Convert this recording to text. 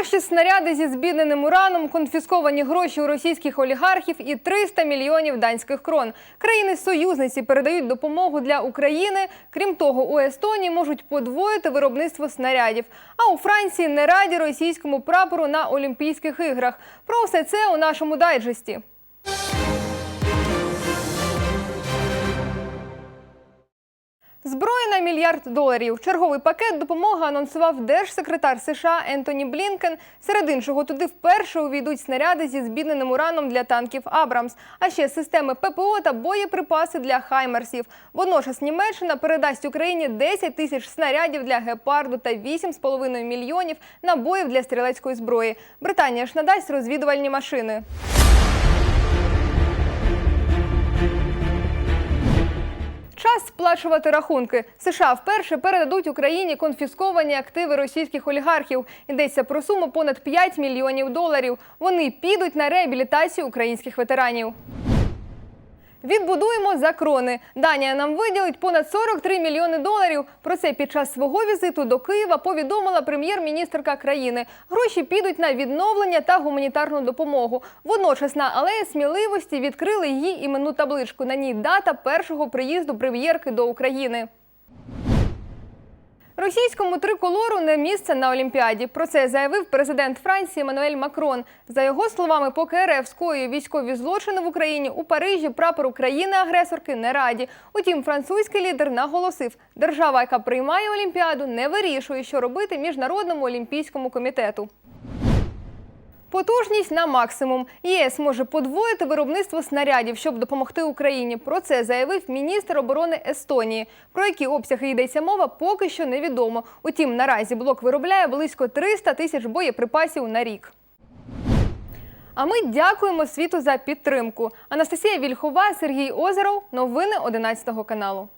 Найдорожчі снаряди зі збідненим ураном, конфісковані гроші у російських олігархів і 300 мільйонів данських крон. Країни-союзниці передають допомогу для України. Крім того, у Естонії можуть подвоїти виробництво снарядів. А у Франції не раді російському прапору на Олімпійських іграх. Про все це у нашому дайджесті. Зброї на мільярд доларів. Черговий пакет допомоги анонсував держсекретар США Ентоні Блінкен. Серед іншого туди вперше увійдуть снаряди зі збідненим ураном для танків Абрамс, а ще системи ППО та боєприпаси для Хаймерсів. Водночас Німеччина передасть Україні 10 тисяч снарядів для гепарду та 8,5 мільйонів набоїв для стрілецької зброї. Британія ж надасть розвідувальні машини. Сплачувати рахунки. США вперше передадуть Україні конфісковані активи російських олігархів. Йдеться про суму понад 5 мільйонів доларів. Вони підуть на реабілітацію українських ветеранів. Відбудуємо закрони. Данія нам виділить понад 43 мільйони доларів. Про це під час свого візиту до Києва повідомила прем'єр-міністрка країни. Гроші підуть на відновлення та гуманітарну допомогу. Водночас на алеї сміливості відкрили її іменну табличку. На ній дата першого приїзду прем'єрки до України. Російському триколору не місце на Олімпіаді. Про це заявив президент Франції Мануель Макрон. За його словами, поки РФ скоює військові злочини в Україні, у Парижі прапор України-агресорки не раді. Утім, французький лідер наголосив, держава, яка приймає Олімпіаду, не вирішує, що робити міжнародному олімпійському комітету. Потужність на максимум. ЄС може подвоїти виробництво снарядів, щоб допомогти Україні. Про це заявив міністр оборони Естонії. Про які обсяги йдеться мова, поки що невідомо. Утім, наразі блок виробляє близько 300 тисяч боєприпасів на рік. А ми дякуємо світу за підтримку. Анастасія Вільхова, Сергій Озеров. Новини 11 каналу.